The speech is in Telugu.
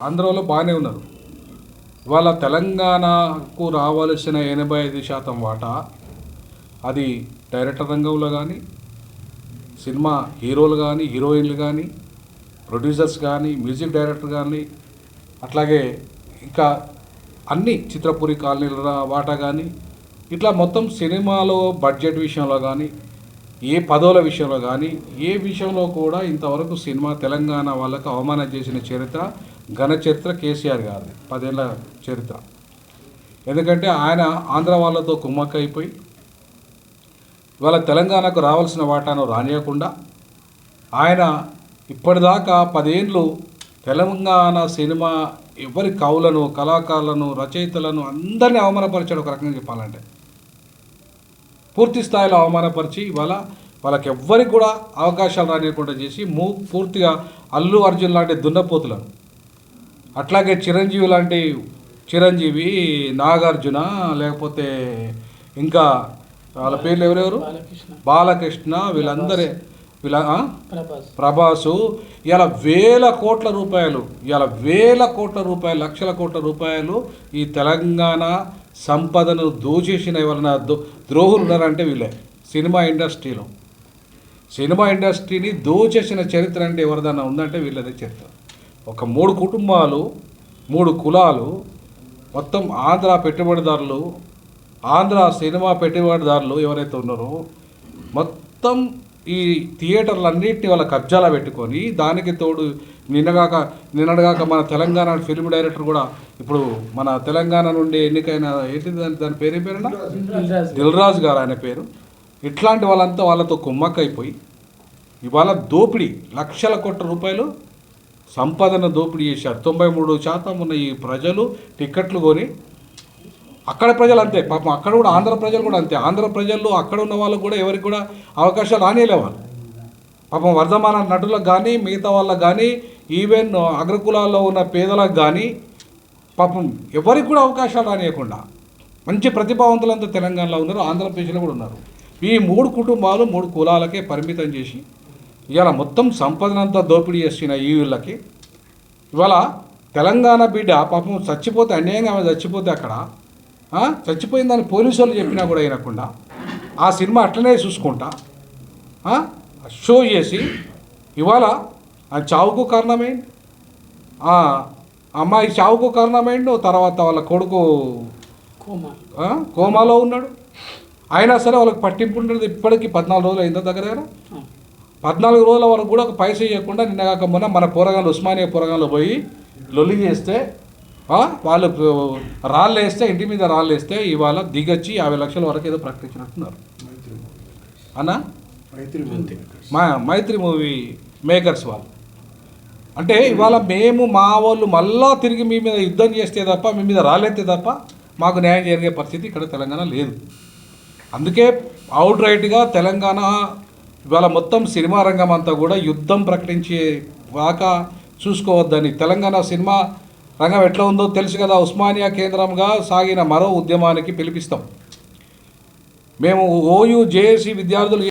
ఆంధ్రలో బాగానే ఉన్నారు. ఇవాళ తెలంగాణకు రావాల్సిన ఎనభై ఐదు శాతం వాటా అది డైరెక్టర్ రంగంలో కానీ సినిమా హీరోలు కానీ హీరోయిన్లు కానీ ప్రొడ్యూసర్స్ కానీ మ్యూజిక్ డైరెక్టర్ కానీ అట్లాగే ఇంకా అన్ని చిత్రపురి కాలనీల వాటా కానీ ఇట్లా మొత్తం సినిమాలో బడ్జెట్ విషయంలో కానీ ఏ పదవుల విషయంలో కానీ ఏ విషయంలో కూడా ఇంతవరకు సినిమా తెలంగాణ వాళ్ళకు అవమానం చేసిన చరిత్ర ఘన చరిత్ర కేసీఆర్ గారిది పదేళ్ళ చరిత్ర. ఎందుకంటే ఆయన ఆంధ్ర వాళ్ళతో కుమ్మక్కైపోయి ఇవాళ తెలంగాణకు రావాల్సిన వాటాను రానియకుండా ఆయన ఇప్పటిదాకా పదేండ్లు తెలంగాణ సినిమా ఎవరి కవులను కళాకారులను రచయితలను అందరినీ అవమానపరిచాడు ఒక రకంగా చెప్పాలంటే. పూర్తి స్థాయిలో అవమానపరిచి ఇవాళ వాళ్ళకి ఎవ్వరికి కూడా అవకాశాలు రానియకుండా చేసి మూ పూర్తిగా అల్లు అర్జున్ లాంటి దున్నపోతులను. అట్లాగే చిరంజీవి లాంటి చిరంజీవి నాగార్జున లేకపోతే ఇంకా వాళ్ళ పేర్లు ఎవరెవరు? బాలకృష్ణ. బాలకృష్ణ వీళ్ళందరే. ప్రభాస్. ప్రభాసు ఇలా వేల కోట్ల రూపాయలు ఇలా వేల కోట్ల రూపాయలు లక్షల కోట్ల రూపాయలు ఈ తెలంగాణ సంపదను దోచేసిన ఎవరైనా దో ద్రోహులు ఉన్నారంటే వీళ్ళే. సినిమా ఇండస్ట్రీలో. సినిమా ఇండస్ట్రీని దోచేసిన చరిత్ర అంటే ఎవరిదన్నా ఉందంటే వీళ్ళదే చరిత్ర. ఒక మూడు కుటుంబాలు మూడు కులాలు మొత్తం ఆంధ్ర పెట్టుబడిదారులు ఆంధ్ర సినిమా పెట్టుబడిదారులు ఎవరైతే ఉన్నారో మొత్తం ఈ థియేటర్లన్నింటినీ వాళ్ళ కబ్జాలో పెట్టుకొని దానికి తోడు నిన్నగాక నిన్నగాక మన తెలంగాణ ఫిల్మ్ డైరెక్టర్ కూడా ఇప్పుడు మన తెలంగాణ నుండి ఎన్నికైన ఏంటి దాని దాని పేరు పేరునా దిల్రాజు. దిల్ రాజు గారు ఆయన పేరు. ఇట్లాంటి వాళ్ళంతా వాళ్ళతో కుమ్మక్కైపోయి ఇవాళ దోపిడీ లక్షల కోట్ల రూపాయలు సంపాదన దోపిడీ చేశారు. తొంభై మూడు శాతం ఉన్న ఈ ప్రజలు టిక్కెట్లు కొని అక్కడ ప్రజలు అంతే. పాపం అక్కడ కూడా ఆంధ్ర ప్రజలు కూడా అంతే. ఆంధ్ర ప్రజల్లో అక్కడ ఉన్న వాళ్ళకు కూడా ఎవరికి కూడా అవకాశాలు రానియలేవాళ్ళు పాపం వర్ధమాన నటులకు కానీ మిగతా వాళ్ళకు కానీ ఈవెన్ అగ్రకులాల్లో ఉన్న పేదలకు కానీ పాపం ఎవరికి కూడా అవకాశాలు రానియకుండా మంచి ప్రతిభావంతులంతా తెలంగాణలో ఉన్నారు ఆంధ్రప్రదేశ్లో కూడా ఉన్నారు. ఈ మూడు కుటుంబాలు మూడు కులాలకే పరిమితం చేసి ఇవాళ మొత్తం సంపదనంతా దోపిడీ చేసిన ఈ వీళ్ళకి ఇవాళ తెలంగాణ బిడ్డ పాపం చచ్చిపోతే అన్యాయంగా ఆమె చచ్చిపోతే అక్కడ చచ్చిపోయిందని పోలీసు వాళ్ళు చెప్పినా కూడా వినకుండా ఆ సినిమా అట్లనే చూసుకుంటా. షో చేసి ఇవాళ ఆ చావుకు కారణమేంటి ఆ అమ్మాయి చావుకు కారణమేంటో తర్వాత వాళ్ళ కొడుకు కోమాలో ఉన్నాడు. అయినా సరే వాళ్ళకి పట్టింపు ఉండదు ఇప్పటికీ పద్నాలుగు రోజులు అయిందా దగ్గర దగ్గర. పద్నాలుగు రోజుల వరకు కూడా ఒక పైసా ఇవ్వకుండా నిన్న కాక మొన్న మన పోరగాళ్ళు ఉస్మానియా పోరగాళ్ళు పోయి లొల్లి చేస్తే వాళ్ళు రాళ్ళు వేస్తే ఇంటి మీద రాళ్ళు వేస్తే ఇవాళ దిగొచ్చి యాభై లక్షల వరకు ఏదో ప్రకటించినట్టున్నారు. అన్నా? మా మైత్రి మూవీ మేకర్స్ వాళ్ళు. అంటే ఇవాళ మేము మా వాళ్ళు మళ్ళా తిరిగి మీ మీద యుద్ధం చేస్తే తప్ప మీ మీద రాలేస్తే తప్ప మాకు న్యాయం జరిగే పరిస్థితి ఇక్కడ తెలంగాణ లేదు. అందుకే అవుట్ రైట్గా తెలంగాణ ఇవాళ మొత్తం సినిమా రంగం అంతా కూడా యుద్ధం ప్రకటించే వాకా చూసుకోవద్దని తెలంగాణ సినిమా రంగం ఎట్లా ఉందో తెలుసు కదా. ఉస్మానియా కేంద్రంగా సాగిన మరో ఉద్యమానికి పిలిపిస్తాం. మేము ఓయూ జేఏసీ విద్యార్థులు